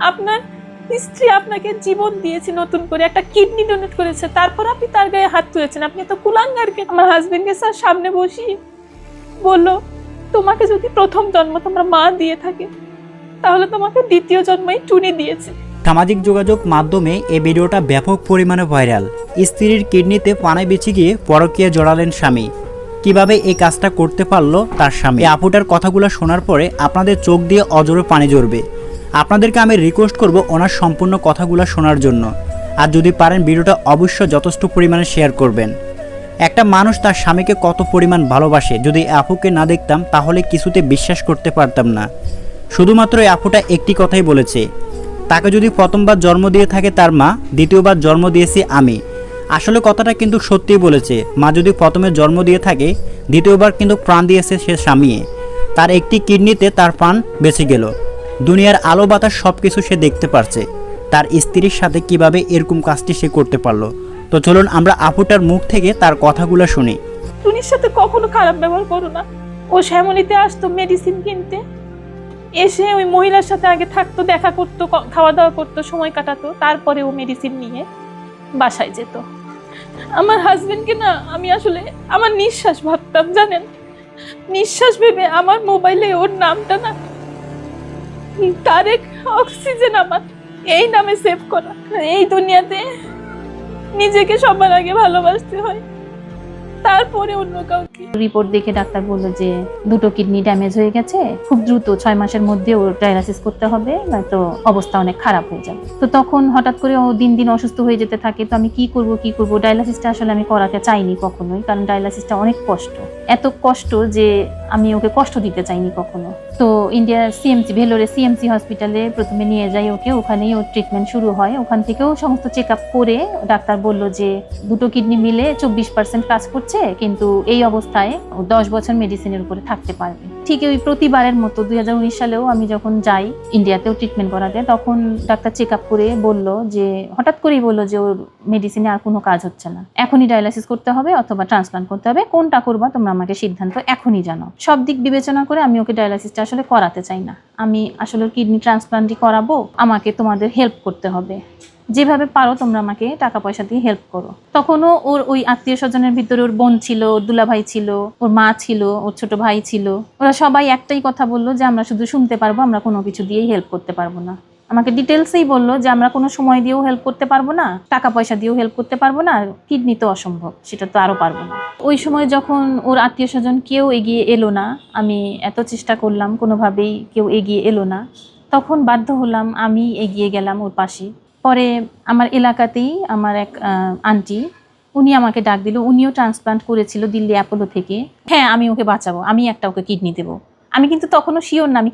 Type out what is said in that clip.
আপনার স্ত্রী আপনাকে জীবন দিয়েছে নতুন করে, একটা কিডনি ডোনেট করেছে, তারপর আপনি তার গায়ে হাত তুলেছেন। আপনি তো কুলাঙ্গারকে আমার হাজবেন্ডকে স্যার সামনে বসি বলল, তোমাকে যদি প্রথম জন্ম তোমার মা দিয়ে থাকে, তাহলে তোমাকে দ্বিতীয় জন্মই টুনি দিয়েছে। সামাজিক যোগাযোগ মাধ্যমে এই ভিডিওটা ব্যাপক পরিমাণে ভাইরাল। স্ত্রীর কিডনিতে পানায় বেঁচে গিয়ে পরকীয়া জড়ালেন স্বামী। কীভাবে এই কাজটা করতে পারল তার স্বামী? আপুটার কথাগুলো শোনার পরে আপনাদের চোখ দিয়ে অজরে পানি ঝরবে। আপনাদেরকে আমি রিকোয়েস্ট করব ওনার সম্পূর্ণ কথাগুলো শোনার জন্য। আর যদি পারেন ভিডিওটা অবশ্যই যথেষ্ট পরিমাণে শেয়ার করবেন। একটা মানুষ তার স্বামীকে কত পরিমাণ ভালোবাসে, যদি আপুকে না দেখতাম তাহলে কিছুতে বিশ্বাস করতে পারতাম না। শুধুমাত্র আপুটা একটি কথাই বলেছে, তাকে যদি প্রথমবার জন্ম দিয়ে থাকে তার মা, দ্বিতীয়বার জন্ম দিয়েছি আমি। আসলে কথাটা কিন্তু সত্যিই বলেছে, মা যদি প্রথমে জন্ম দিয়ে থাকে, দ্বিতীয়বার কিন্তু প্রাণ দিয়েছে সে স্বামী। তার একটি কিডনিতে তার প্রাণ বেঁচে গেল। দুনিয়ার আলো বাতাস সব কিছু সে দেখতে পারছে। তার স্ত্রীর সাথে কীভাবে এরকম কাজটি সে করতে পারল? তো চলুন আমরা আপুটার মুখ থেকে তার কথাগুলো শুনি। টুনির সাথে কখনো খারাপ ব্যবহার করো না। ও শ্যামলিতে আসতো মেডিসিন কিনতে। এসে ওই মহিলার সাথে আগে থাকতো, দেখা করতো খাওয়া দাওয়া করতো, সময় কাটাতো, তারপরে ও মেডিসিন নিয়ে বাসায় যেত। আমার হাজবেন্ডকে না আমি আসলে আমার নিঃশ্বাস ভাবতাম, জানেন? নিঃশ্বাস ভেবে আমার মোবাইলে ওর নামটা না তারেক অক্সিজেন আমার। এই নামে সেভ করা। এই দুনিয়াতে নিজেকে সবার আগে ভালোবাসতে হয়। তারপরে অন্য কাউকে। রিপোর্ট দেখে ডাক্তার বলল যে দুটো কিডনি ড্যামেজ হয়ে গেছে। খুব দ্রুত ছয় মাসের মধ্যে ওর ডায়ালাসিস করতে হবে, নয়তো অবস্থা অনেক খারাপ হয়ে যাবে। তো তখন হঠাৎ করে ও দিন দিন অসুস্থ হয়ে যেতে থাকে। তো আমি কি করব কি করব? ডায়ালাসিসটা আসলে আমি করাতে চাইনি কখনোই, কারণ ডায়ালাসিসটা অনেক কষ্ট। এত কষ্ট যে আমি ওকে কষ্ট দিতে চাইনি কখনো। তো ইন্ডিয়ার সিএমসি ভেলোরে সিএমসি হসপিটালে প্রথমে নিয়ে যাই ওকে। ওখানেই ওর ট্রিটমেন্ট শুরু হয়। ওখান থেকেও সমস্ত চেক আপ করে ডাক্তার বলল যে দুটো কিডনি মিলে চব্বিশ পার্সেন্ট কাজ করছে, কিন্তু এই অবস্থায় ও দশ বছর মেডিসিনের উপরে থাকতে পারবে। ঠিক ওই প্রতিবারের মতো, দুই হাজার উনিশ সালেও আমি যখন যাই ইন্ডিয়াতেও ট্রিটমেন্ট করাতে, তখন ডাক্তার চেক আপ করে বলল যে, হঠাৎ করেই বলল যে ওর মেডিসিনে আর কোনো কাজ হচ্ছে না। এখনই ডায়ালাসিস করতে হবে অথবা ট্রান্সপ্লান্ট করতে হবে। কোনটা করবা তোমরা আমাকে সিদ্ধান্ত এখনই জানো সব দিক বিবেচনা করে আমি ওকে ডায়ালাসিসটা আসলে করাতে চাই না। আমি আসলে কিডনি ট্রান্সপ্লান্টই করাবো, আমাকে তোমাদের হেল্প করতে হবে। যেভাবে পারো তোমরা আমাকে টাকা পয়সা দিয়ে হেল্প করো। তখনও ওর ওই আত্মীয় স্বজনের ভিতরে ওর বোন ছিল, ওর দুলাভাই ছিল, ওর মা ছিল, ওর ছোট ভাই ছিল। ওরা সবাই একটাই কথা বলল যে, আমরা শুধু শুনতে পারব, আমরা কোনো কিছু দিয়েই হেল্প করতে পারব না। আমাকে ডিটেলসেই বলল যে, আমরা কোনো সময় দিয়েও হেল্প করতে পারব না টাকা পয়সা দিয়েও হেল্প করতে পারব না কিডনি তো অসম্ভব, সেটা তো আরও পারব না। ওই সময় যখন ওর আত্মীয় স্বজন কেউ এগিয়ে এলো না, আমি এত চেষ্টা করলাম, কোনোভাবেই কেউ এগিয়ে এলো না, তখন বাধ্য হলাম, আমি এগিয়ে গেলাম ওর পাশে। পরে আমার এলাকাতেই আমার এক আন্টি, উনি আমাকে ডাক দিল, উনিও ট্রান্সপ্লান্ট করেছিল দিল্লি অ্যাপোলো থেকে। হ্যাঁ আমি ওকে বাঁচাবো, আমি একটা ওকে কিডনি দেবো। আমি কিন্তু তখনও শিওর না, আমি